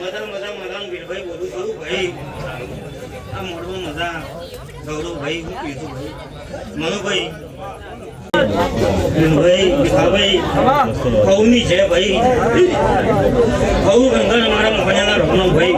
મજા મજા મજા વીરભાઈ બોલું છું. ભાઈ? આ મોડમાં મજા. ગૌરવભાઈ હું કીધું ભાઈ. મનુભાઈ. ભાઈ છે ભાઈ. ફૌ ગંગા મારા મોહણિયાના રોહનો ભાઈ.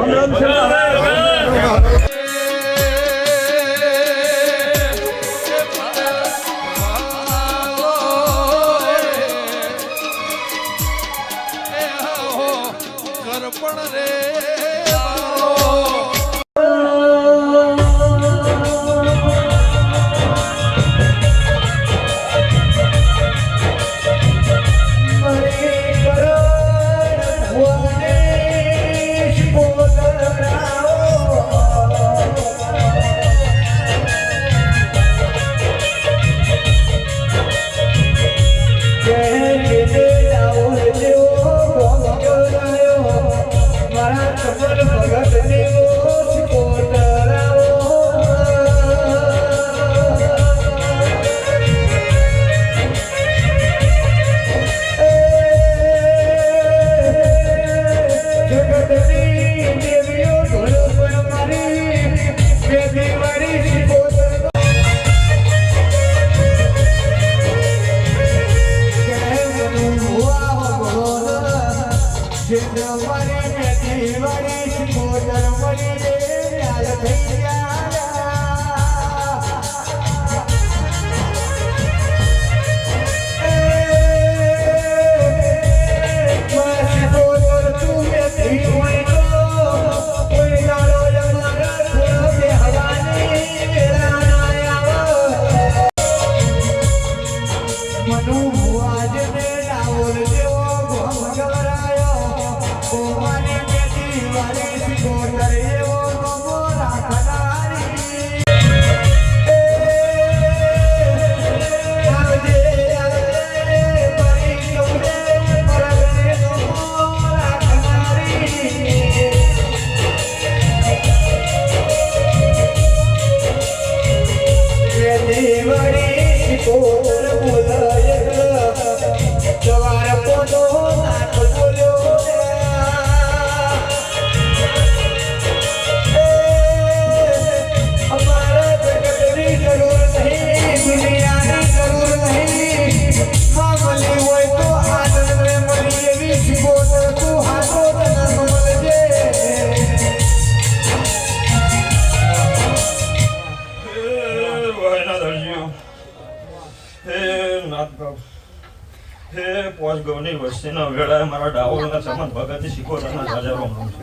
વસ્તીના વેળાએ મારા ડાવોરના ચમન ભગતની શીખોતરના જાજારો માંગુ છું.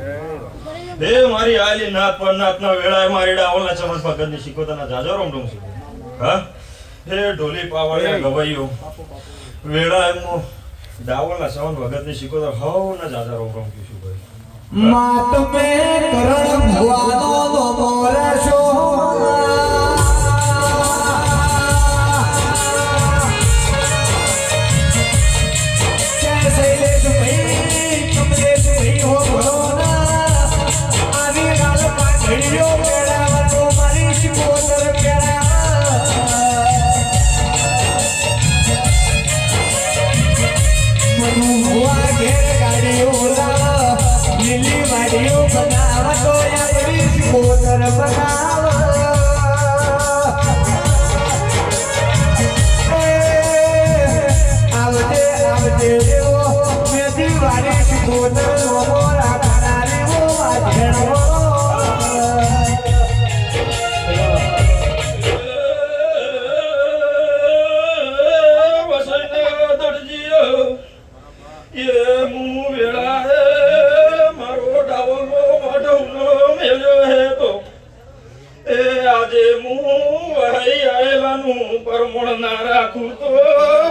હે મારી આલી નાથ પર નાથના વેળાએ મારી ડાવોરના ચમન ભગતની શીખોતરના જાજારો માંગુ છું. હા? હે ઢોલી પાવડિયા ગવૈયો. વેળાએ મો ડાવોરના ચમન ભગતની શીખોતર હવના જાજારો માંગુ છું ભાઈ. માત મે કરણ રાખું તો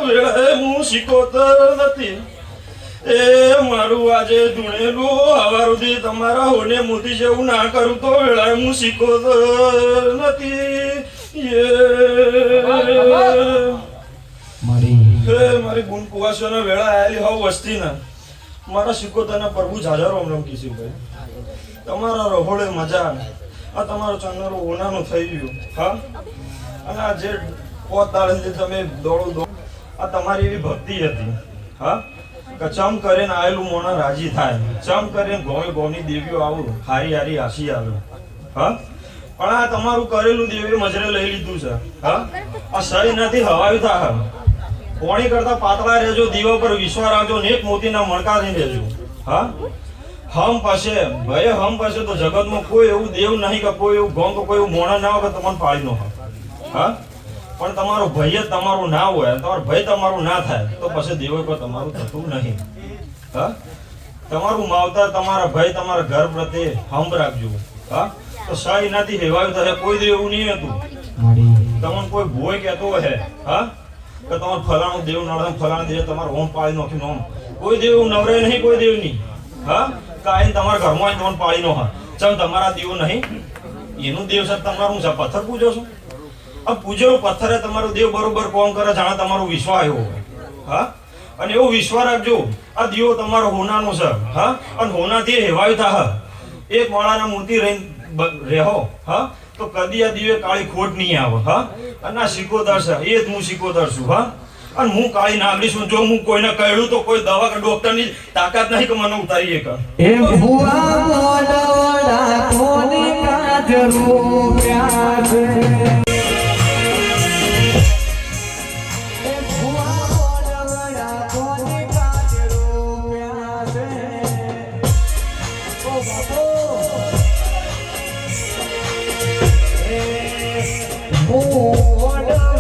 વેળાએ મું શીખોતર નથી એ મારું આજે ધૂણેલું હવાર સુધી તમારા હોને મોતી જેવું ના કરું તો વેળાએ હું શીખો નથી. મારી ગુણ કુવાસીઓના વેળા આવેલી હોવ વસ્તીના. મારા સિકોતરના પ્રભુ જાજારો રમ કીશું ભાઈ. તમારા રહોળે મજા આ તમારો ચંદર ઓનાનું થઈ ગયું. હા? અને આ જે પોત દાડેથી તમે દોડો દોડ આ તમારી એવી ભક્તિ હતી. હા? કે ચમ કરીને આવેલું મોણા રાજી થાય. ચમ કરીને ગોવે ગોની દેવીઓ આવું હારી હારી આશી આવે. હા? પણ આ તમારું કરેલું દેવી મજરે લઈ લીધું છે. હા? આ સહી નથી, હવાયું થા કોણી કરતા પાતળા રહેજો, દીવા પર વિશ્વાસ રાખજો ને મોતીના મણકા થઈ રહેજો. હા? હમ પાસે, ભય હમ પાસે તો જગતમાં કોઈ એવું દેવ નહીં કે કોઈ એવું કે કોઈ એવું મોણા ના હોય કે તમને પાડી નો હા? પણ તમારો ભય જ તમારું ના હોય તમારો ભય તમારું ના થાય, તો પછી દેવો પર તમારું થતું નહીં. હા? તમારું માવતર, તમારા ભય, તમારા ઘર પ્રત્યે હમ રાખજો. હા? તો સા એનાથી હેવાયું થશે કોઈ દેવ એવું નહીં હતું. તમને કોઈ ભોય કહેતો હે, હા? કે તમારું ફલાણું દેવ નડે ફલાણું દેવ તમારું ઓમ પાળી નાખ્યું નોમ કોઈ દેવ નવરે નહીં કોઈ દેવ નહીં હા કાંઈ તમારા ઘરમાં આવીને તમને પાળી નો હા ચમ તમારા દેવ નહીં? એનું દેવ છે તમારું હું પથ્થર પૂજો છો? આ પૂજેલો પથ્થરે તમારો દેવ બરોબર કોમ કરે જાણે તમારો વિશ્વાસ આવ્યો હા? અને એવો વિશ્વ રાખજો, આ દીવો તમારો હોનાનો છે. હા? અને હોનાથી હેવાયું થા એક માળાના મૂર્તિ રહીને બ- હા? તો કદી આ દીવે કાળી ખોટ નહીં આવે. હા? અને આ સિકોદર છે. એ જ હું સિકોદર છું. હા? અને હું કાળી નાગરી છું. જો હું કોઈને કહ્યું તો કોઈ દવા કે ડોક્ટરની તાકાત નહીં કે મને ઉતારી એક હું મોડવડે નહીં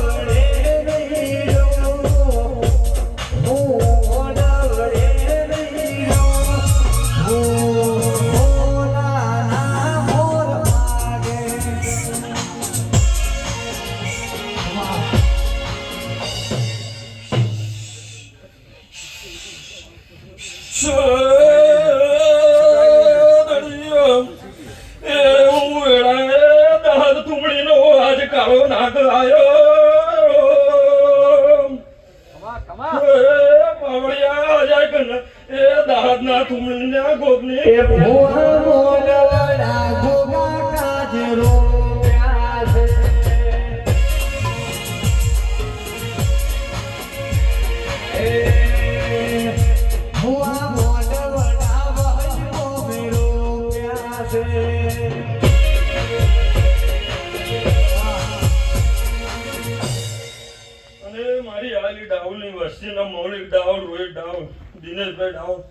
અને મારી આલી ડાઉલની વસ્તીના મૌલિક ડાઉલ રોહિત ડાઉલ દિનેશભાઈ ડાઉલ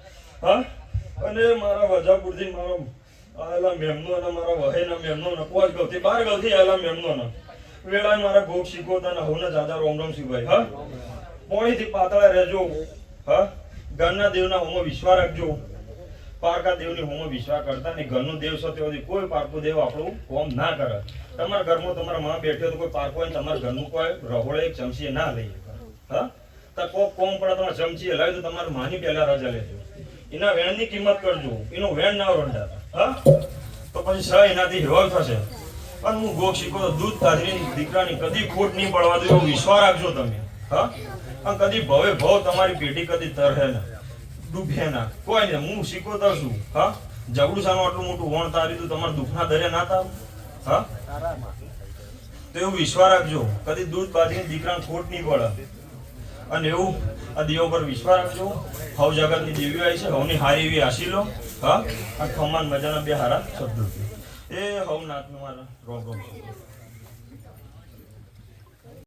હા? અને મારા વજાપુરથી મારો આયેલા મેમનો અને મારા વહેના મેમનો ને પોચ ગૌથી બાર ગૌથી આવેલા મેમનો ને વેળા મારા ભોગ શીખવતા ને હવને જાદા રોમ રોમ શીખવાય, હા? પોણીથી પાતળા રહેજો, હા? ઘરના દેવના હોમો વિશ્વાસ રાખજો. પારકા દેવની હોમો વિશ્વાસ કરતા ને ઘરનું દેવ છે તેઓથી કોઈ પારકું દેવ આપણું હોમ ના કરે. તમારા ઘરમાં તમારા માં બેઠો તો કોઈ પારકો હોય તમારા ઘરનું કોઈ રહોળે એક ચમચી ના લઈએ. હા? તો કોક કોમ પડે, તમારે ચમચી લાવી તો તમારે માની પહેલા રજા લેજો. એના વેણની કિંમત કરજો. એનું વેણ ના રંડા તો પછી સ એનાથી હેવાલ થશે. પણ હું ગોખ શીખો તો દૂધ કાઢીને દીકરાની કદી ખોટ નહીં પડવા દો એવો રાખજો તમે. હા? અને કદી ભવે ભવ તમારી પેઢી કદી તરહે ના. ડૂબે ના. કોઈ નહીં. હું શીખો છું હા? જબડું સાનું આટલું મોટું વણ તારી તું તમારા દુઃખના દરે ના તારું? હા? તો એવું વિશ્વાસ રાખજો. કદી દૂધ બાંધીને દીકરાને ખોટ નહીં પડે. અને એવું આ દેવો પર વિશ્વાસ રાખજો. હવ જગતની દેવી આવી છે, હવની હારી એવી આશી લો. હા? આ ખમાન મજાના બે હારા શબ્દો એ હવનાથનું મારા રોગ